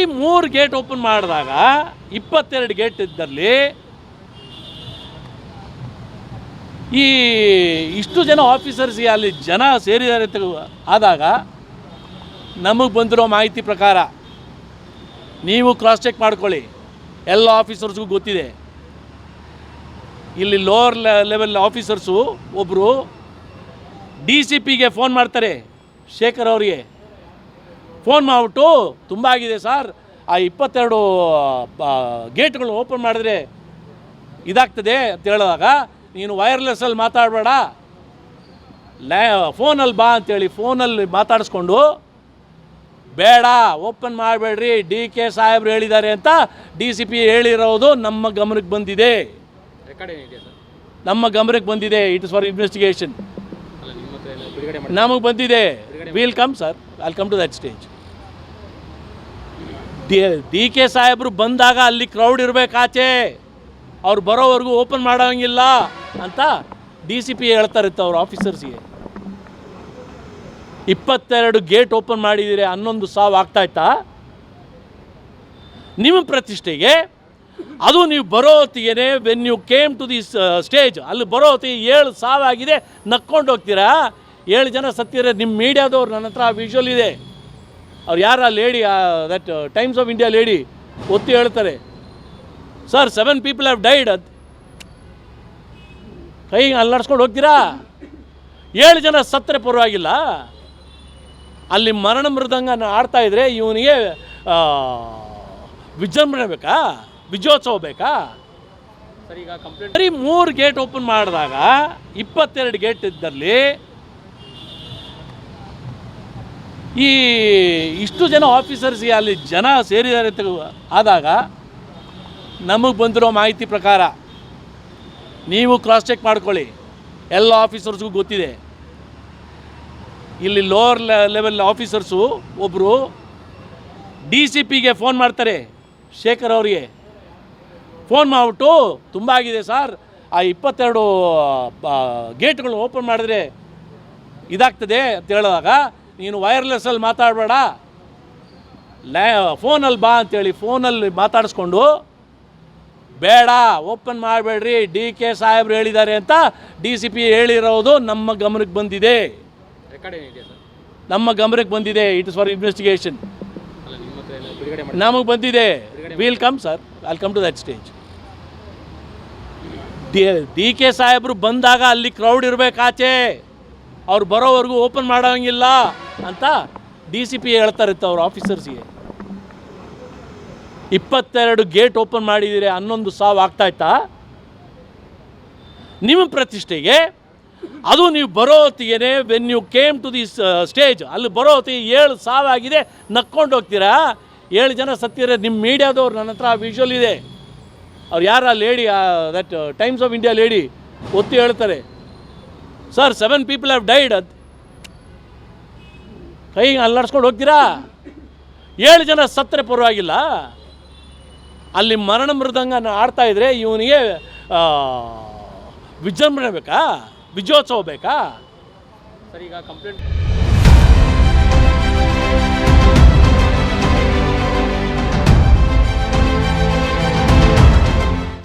ಬರೀ ಮೂರು gate open ಮಾಡಿದಾಗ ಇಪ್ಪತ್ತೆರಡು ಗೇಟ್ ಇದ್ದಲ್ಲಿ ಈ ಇಷ್ಟು ಜನ ಆಫೀಸರ್ಸ್ ಅಲ್ಲಿ ಜನ ಸೇರಿದ್ದಾರೆ ಆದಾಗ ನಮಗೆ ಬಂದಿರೋ ಮಾಹಿತಿ ಪ್ರಕಾರ ನೀವು ಕ್ರಾಸ್ ಚೆಕ್ ಮಾಡ್ಕೊಳ್ಳಿ. ಎಲ್ಲ ಆಫೀಸರ್ಸ್ಗೂ ಗೊತ್ತಿದೆ. ಇಲ್ಲಿ ಲೋವರ್ ಲೆವೆಲ್ ಆಫೀಸರ್ಸು ಒಬ್ಬರು ಡಿ ಸಿ ಪಿಗೆ ಫೋನ್ ಮಾಡ್ತಾರೆ, ಶೇಖರ್ ಅವರಿಗೆ. ಫೋನ್ ಮಾಡಿಬಿಟ್ಟು ತುಂಬ ಆಗಿದೆ ಸರ್. ಆ ಇಪ್ಪತ್ತೆರಡು ಗೇಟ್ಗಳು ಓಪನ್ ಮಾಡಿದ್ರೆ ಇದಾಗ್ತದೆ ಅಂತ ಹೇಳಿದಾಗ ನೀನು ವೈರ್ಲೆಸ್ಸಲ್ಲಿ ಮಾತಾಡಬೇಡ. ಲ್ಯಾ ಫೋನಲ್ಲಿ ಬಾ ಅಂತೇಳಿ ಫೋನಲ್ಲಿ ಮಾತಾಡಿಸ್ಕೊಂಡು ಬೇಡ ಓಪನ್ ಮಾಡಬೇಡ್ರಿ. ಡಿ ಕೆ ಸಾಹೇಬ್ರು ಹೇಳಿದ್ದಾರೆ ಅಂತ ಡಿ ಸಿ ಪಿ ಹೇಳಿರೋದು ನಮ್ಮ ಗಮನಕ್ಕೆ ಬಂದಿದೆ. ನಮ್ಮ ಗಮನಕ್ಕೆ ಬಂದಿದೆ. ಇಟ್ ಇಸ್ ಫಾರ್ ಇನ್ವೆಸ್ಟಿಗೇಷನ್ ಅಲ್ಲ ನಿಮ್ಮ ಹತ್ರ ಏನು ಬಿಡುಗಡೆ ಮಾಡಿ ನಮಗೆ ಬಂದಿದೆ. Will come sir I'll come to that stage D K ಸಾಹೇಬರು ಬಂದಾಗ ಅಲ್ಲಿ ಕ್ರೌಡ್ ಇರಬೇಕಾಚೆ ಅವ್ರು ಬರೋವರೆಗೂ ಓಪನ್ ಮಾಡೋಂಗಿಲ್ಲ ಅಂತ ಡಿ ಸಿ ಪಿ ಹೇಳ್ತಾರಿತ್ತು ಅವ್ರ ಆಫೀಸರ್ಸ್ಗೆ ಇಪ್ಪತ್ತೆರಡು ಗೇಟ್ ಓಪನ್ ಮಾಡಿದ್ದೀರಿ ಹನ್ನೊಂದು ಸಾವು ಆಗ್ತಾಯ್ತಾ ನಿಮ್ಮ ಪ್ರತಿಷ್ಠೆಗೆ ಅದು ನೀವು ಬರೋ ಹೊತ್ತಿಗೆ when you came to this stage ಅಲ್ಲಿ ಬರೋ ಹೊತ್ತಿಗೆ ಏಳು ಸಾವಾಗಿದೆ ನಕ್ಕೊಂಡು ಹೋಗ್ತೀರಾ? ಏಳು ಜನ ಸತ್ತಿರ ನಿಮ್ಮ ಮೀಡಿಯಾದವ್ರು ನನ್ನ ಹತ್ರ ವಿಜುವಲ್ ಇದೆ. ಅವ್ರು ಯಾರ lady that Times of India lady ಒತ್ತಿ ಹೇಳ್ತಾರೆ sir seven people have died ಅದು ಕೈ ಅಲ್ಲಾಡ್ಸ್ಕೊಂಡು ಹೋಗ್ತೀರಾ? ಏಳು ಜನ ಸತ್ತರೆ ಪರವಾಗಿಲ್ಲ. ಅಲ್ಲಿ ಮರಣ ಮೃದಂಗ ಆಡ್ತಾ ಇದ್ರೆ ಇವನಿಗೆ ವಿಜೃಂಭಣೆ ಬೇಕಾ? ವಿಜಯೋತ್ಸವ ಬೇಕಾ? ಸರಿ, ಈಗ ಕಂಪ್ಲೀಟ್ ಬರೀ ಮೂರು ಗೇಟ್ ಓಪನ್ ಮಾಡಿದಾಗ ಇಪ್ಪತ್ತೆರಡು ಗೇಟ್ ಇದ್ದಲ್ಲಿ ಈ ಇಷ್ಟು ಜನ ಆಫೀಸರ್ಸ್ಗೆ ಅಲ್ಲಿ ಜನ ಸೇರಿದ್ದಾರೆ ಆದಾಗ ನಮಗೆ ಬಂದಿರೋ ಮಾಹಿತಿ ಪ್ರಕಾರ ನೀವು ಕ್ರಾಸ್ ಚೆಕ್ ಮಾಡ್ಕೊಳ್ಳಿ. ಎಲ್ಲ ಆಫೀಸರ್ಸ್ಗೂ ಗೊತ್ತಿದೆ. ಇಲ್ಲಿ ಲೋವರ್ ಲೆವೆಲ್ ಆಫೀಸರ್ಸು ಒಬ್ಬರು ಡಿ ಸಿ ಪಿಗೆ ಫೋನ್ ಮಾಡ್ತಾರೆ, ಶೇಖರ್ ಅವರಿಗೆ. ಫೋನ್ ಮಾಡಿಬಿಟ್ಟು, ತುಂಬ ಆಗಿದೆ ಸರ್ ಆ ಇಪ್ಪತ್ತೆರಡು ಗೇಟ್ಗಳು ಓಪನ್ ಮಾಡಿದ್ರೆ ಇದಾಗ್ತದೆ, ಅಂತ ಹೇಳಿದಾಗ ನೀನು ವೈರ್ಲೆಸ್ಸಲ್ಲಿ ಮಾತಾಡಬೇಡ. ಲ್ಯಾ ಫೋನಲ್ಲಿ ಬಾ ಅಂತೇಳಿ ಫೋನಲ್ಲಿ ಮಾತಾಡಿಸ್ಕೊಂಡು ಬೇಡ ಓಪನ್ ಮಾಡಬೇಡ್ರಿ ಡಿ ಕೆ ಸಾಹೇಬ್ರು ಹೇಳಿದ್ದಾರೆ ಅಂತ ಡಿ ಸಿ ಪಿ ಹೇಳಿರೋದು ನಮ್ಮ ಗಮನಕ್ಕೆ ಬಂದಿದೆ. ನಮ್ಮ ಗಮನಕ್ಕೆ ಬಂದಿದೆ ಇಟ್ ಇಸ್ ಫಾರ್ ಇನ್ವೆಸ್ಟಿಗೇಷನ್ ನಮಗೆ ಬಂದಿದೆ. Will come sir I'll come to that stage D K ಸಾಹೇಬರು ಬಂದಾಗ ಅಲ್ಲಿ ಕ್ರೌಡ್ ಇರಬೇಕಾಚೆ. ಅವ್ರು ಬರೋವರೆಗೂ ಓಪನ್ ಮಾಡೋಂಗಿಲ್ಲ ಅಂತ ಡಿ ಸಿ ಪಿ ಹೇಳ್ತಾರಿತ್ತು ಅವ್ರ ಆಫೀಸರ್ಸ್ಗೆ. ಇಪ್ಪತ್ತೆರಡು ಗೇಟ್ ಓಪನ್ ಮಾಡಿದ್ದೀರಿ ಹನ್ನೊಂದು ಸಾವು ಆಗ್ತಾಯ್ತಾ? ನಿಮ್ಮ ಪ್ರತಿಷ್ಠೆಗೆ ಅದು ನೀವು ಬರೋ ಹೊತ್ತಿಗೆ when you came to this stage ಅಲ್ಲಿ ಬರೋ ಹೊತ್ತಿಗೆ ಏಳು ಸಾವಾಗಿದೆ ನಕ್ಕೊಂಡು ಹೋಗ್ತೀರಾ? ಏಳು ಜನ ಸತ್ತಿರ ನಿಮ್ಮ ಮೀಡಿಯಾದವ್ರು ನನ್ನ ಹತ್ರ ವಿಜುವಲ್ ಇದೆ. ಅವ್ರು ಆ lady that Times of India lady, ಒತ್ತಿ ಹೇಳ್ತಾರೆ. Sir seven people have died ಅದು ಕೈ ಅಲ್ಲಾಡ್ಸ್ಕೊಂಡು ಹೋಗ್ತೀರಾ? ಏಳು ಜನ ಸತ್ತರೆ ಪರವಾಗಿಲ್ಲ. ಅಲ್ಲಿ ಮರಣ ಮೃದಂಗ ಆಡ್ತಾ ಇದ್ರೆ ಇವನಿಗೆ ವಿಜೃಂಭಣೆ ಬೇಕಾ? ವಿಜಯೋತ್ಸವ ಬೇಕಾ? ಸರ್ ಈಗ ಕಂಪ್ಲೇಂಟ್